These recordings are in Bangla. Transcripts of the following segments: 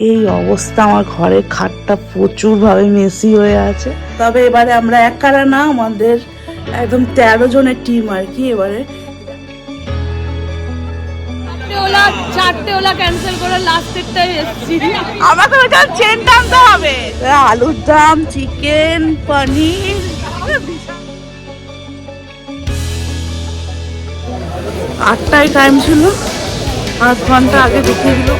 এই অবস্থা আমার ঘরের খাটটা প্রচুর ভাবে মেসি হয়ে আছে। তবে এবারে আমরা এক কারা না আমাদের একদম তেরো জনের টিম আর কি এবারে চারটে ওলা চারটে ওলা ক্যান্সেল করে এসেছি। আমাকে ওটা চেন টানতে হবে। আলুর দাম চিকেন পনির। আটটায় টাইম ছিল। আধ ঘণ্টা আগে ঢুকিয়ে দিল।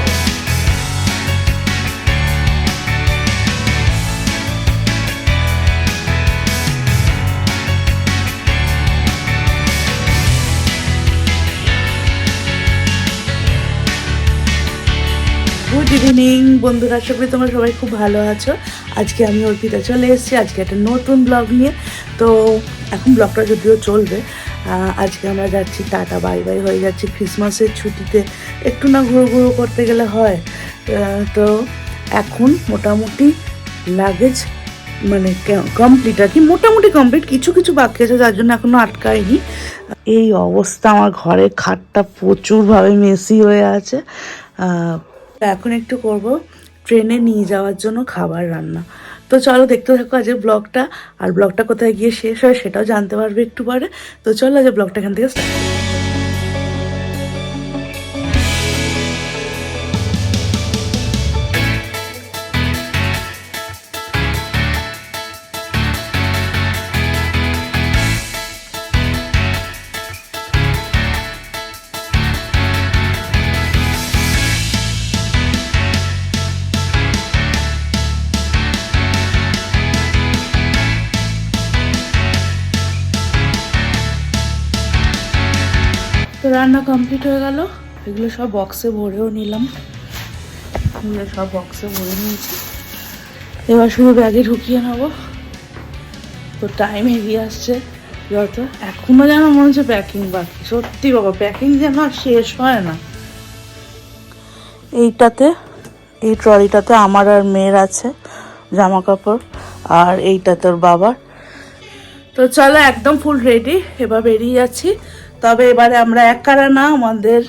ইভিনিং বন্ধুরা করি তোমরা সবাই খুব ভালো আছো? আজকে আমি অর্পিতা চলে এসেছি, আজকে একটা নতুন ব্লগ নিয়ে। তো এখন ব্লগটা যদিও চলবে আজকে আমরা যাচ্ছি টাটা, বাই বাই হয়ে যাচ্ছি। ক্রিসমাসের ছুটিতে একটু না ঘুরো ঘুরো করতে গেলে হয় তো এখন মোটামুটি লাগেজ মানে কমপ্লিট আর কি, মোটামুটি কমপ্লিট কিছু কিছু বাকি আছে, যার জন্য এখনও আটকায়নি। এই অবস্থা, আমার ঘরের খাটটা প্রচুরভাবে মেসি হয়ে আছে আহ, এখন একটু করব ট্রেনে নিয়ে যাওয়ার জন্য খাবার রান্না। তো চলো দেখতে থাকো আজকে ব্লগটা আর ব্লগটা কোথায় গিয়ে শেষ হয় সেটাও জানতে পারবে একটু পরে। তো চলো আজ ব্লগটা এখান থেকে start রান্না কমপ্লিট হয়ে গেল। এগুলো সব বক্সে ভরেও নিলাম। এগুলো সব বক্সে ভরে নিয়েছি। এবার শুধু ব্যাগে ঢুকিয়ে নেব। তো টাইম এগিয়ে আসছে। যত এখনও যেন মনে হচ্ছে প্যাকিং বাকি। সত্যি বাবা প্যাকিং যেন আর শেষ হয় না। এইটাতে, এই ট্রলিটাতে আমার আর মেয়ের আছে জামা কাপড় আর এইটা তোর বাবার। তো চলো একদম ফুল রেডি এবার বেরিয়ে যাচ্ছি। তবে এবারে আমরা এক কারা না আমাদের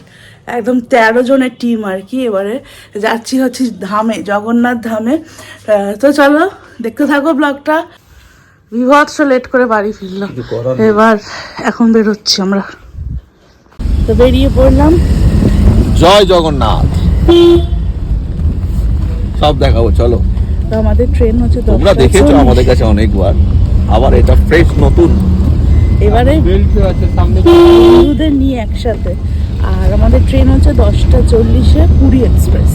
একদম তেরো জনের টিম আর কি এবারে। যাচ্ছি হচ্ছে ধামে জগন্নাথ ধামে। তো চলো দেখতে থাকো ব্লগটা বিভৎস লেট করে বাড়ি ফিরলাম। এবার এখন বেরোচ্ছি আমরা। তো বেরিয়ে পড়লাম। জয় জগন্নাথ। সব দেখাবো চলো। তো আমাদের ট্রেন হচ্ছে তোমরা দেখেছ আমাদের কাছে অনেকবার। আবার এটা ফ্রেশ নতুন। এবারে বন্ধুদের নিয়ে একসাথে। আর আমাদের ট্রেন হচ্ছে দশটা চল্লিশে পুরী এক্সপ্রেস।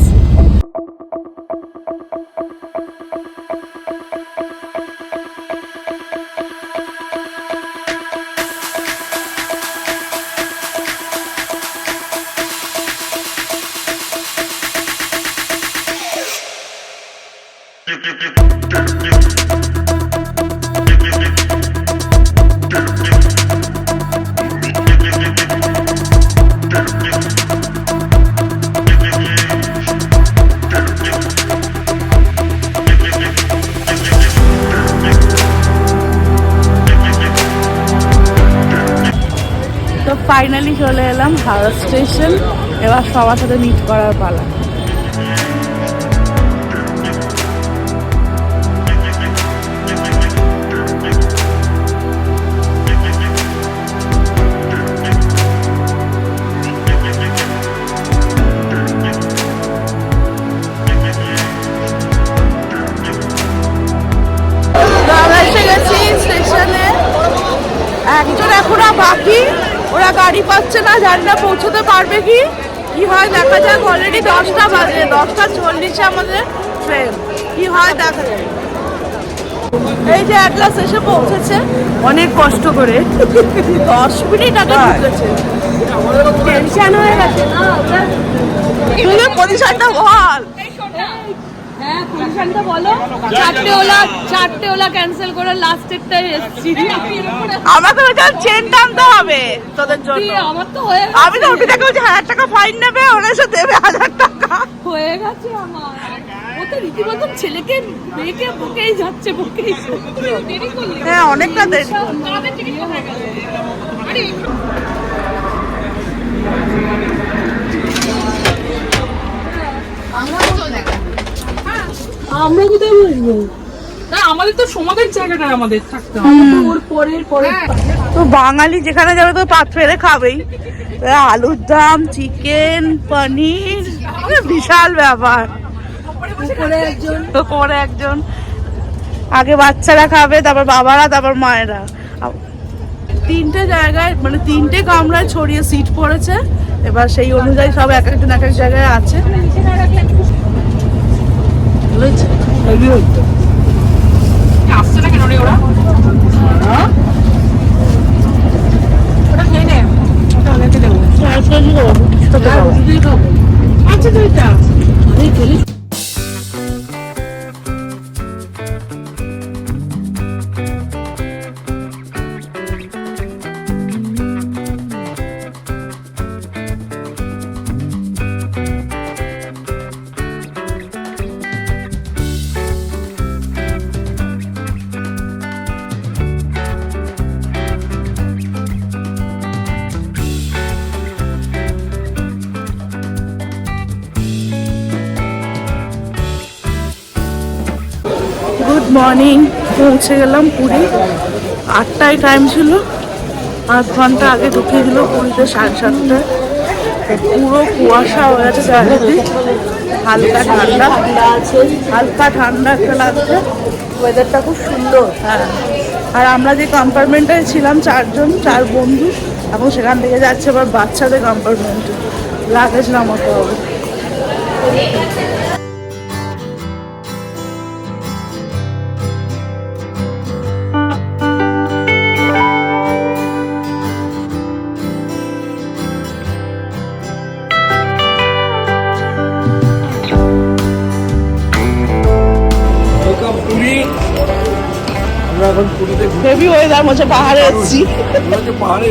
তো ফাইনালি চলে এলাম হাওড়া স্টেশন। এবার সবার সাথে মিট করার পালা। স্টেশনে। একজন বাকি। ওরা গাড়ি পাচ্ছে না জানি না পৌঁছতে পারবে কি। কি হয় দেখা যাক অলরেডি দশটা বাজে দশটা চল্লিশে আমাদের ট্রেন কি হয় দেখা যাক। এই যে অ্যাটলাস এসে পৌঁছেছে। অনেক কষ্ট করে। দশ মিনিট আগে ঢুকেছে টেনশন হয়ে গেছে। তুই পজিশনটা বল। বলো? চারটে ওলা চারটে ওলা ক্যান্সেল করে লাস্টেরটাই এসেছি। আমাকে ওটা চেন টানতে হবে তোদের জন্য। আমার তো হয়ে আমি তো উঠে দেখে বলছি হাজার টাকা ফাইন নেবে ওরা এসে দেবে হাজার টাকা। হয়ে গেছে আমার। ও তো রীতিমতন ছেলেকে মেয়েকে বকেই যাচ্ছে বকেই হ্যাঁ অনেকটা দেরি। আমাদের টিকিট কোথায় গেল? আরে আমরা কোথায় বসবো? না আমাদের তো জায়গাটা আমাদের থাকতে হবে। তো ওর পরের পরে তো বাঙালি যেখানে যাবে তো পাত ফেলে খাবেই। আলুর দাম চিকেন পনির মানে বিশাল ব্যাপার। উপরে একজন। পরে একজন। আগে বাচ্চারা খাবে তারপর বাবারা তারপর মায়েরা। তিনটে জায়গায় মানে তিনটে কামরায় ছড়িয়ে সিট পড়েছে। এবার সেই অনুযায়ী সব এক একজন এক এক জায়গায় আছে। বুঝেছ? মর্নিং পৌঁছে গেলাম পুরী। আটটায় টাইম ছিল। আধ ঘণ্টা আগে ঢুকিয়ে দিল পুরীতে সাড়ে সাতটায়। পুরো কুয়াশা হয়ে গেছে চারিদিক। হালকা ঠান্ডা। হালকা ঠান্ডা একটা লাগছে। ওয়েদারটা খুব সুন্দর। হ্যাঁ। আর আমরা যে কম্পার্টমেন্টে ছিলাম চারজন, চার বন্ধু, এখন সেখান থেকে যাচ্ছে আবার বাচ্চাদের কম্পার্টমেন্টে লাগেজ নামাতে হবে। আমরা এখন পুরীতে হেভি ওয়েদার মধ্যে পাহাড়ে এসেছি ঘুরতে পাহাড়ে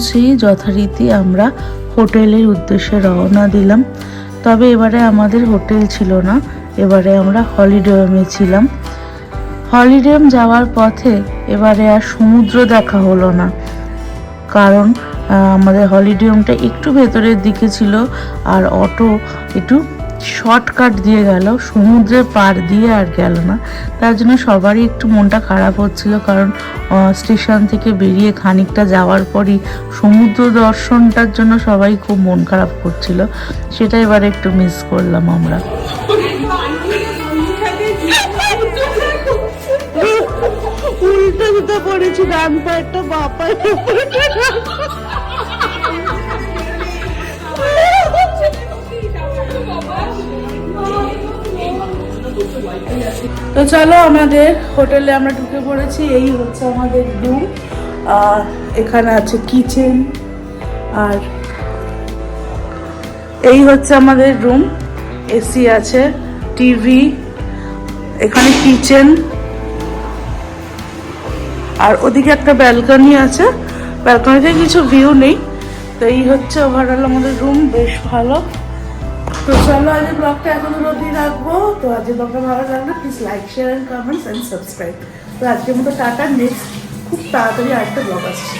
পৌঁছেই যথারীতি আমরা হোটেলের উদ্দেশ্যে রওনা দিলাম। তবে এবারে আমাদের হোটেল ছিল না। এবারে আমরা হলিডেমে ছিলাম। হলিডেম যাওয়ার পথে এবারে আর সমুদ্র দেখা হলো না। কারণ আমাদের হলিডেমটা একটু ভেতরের দিকে ছিল আর অটো একটু শর্টকাট দিয়ে গেল, সমুদ্রের পার দিয়ে আর গেল না। তার জন্য সবারই একটু মনটা খারাপ হচ্ছিল কারণ স্টেশন থেকে বেরিয়ে খানিকটা যাওয়ার পরই সমুদ্র দর্শনটার জন্য সবাই খুব মন খারাপ করছিল। সেটা এবার একটু মিস করলাম আমরা। পড়েছি ডান পায়েরটা বা তো চলো আমাদের হোটেলে আমরা ঢুকে পড়েছি, এই হচ্ছে আমাদের রুম এখানে আছে কিচেন আর এই হচ্ছে আমাদের রুম এসি আছে টিভি এখানে কিচেন আর ওদিকে একটা ব্যালকনি আছে। ব্যালকনিতে কিছু ভিউ নেই, তো এই হচ্ছে ওভারঅল আমাদের রুম বেশ ভালো। তো চলো আজ ব্লগটা এখন অবধি রাখব। তো আজ ব্লগটা ভালো লাগলে please like share and comments and subscribe তো আজকের মতো টাটা নেক্সট খুব তাড়াতাড়ি আরেকটা ব্লগ আসছে।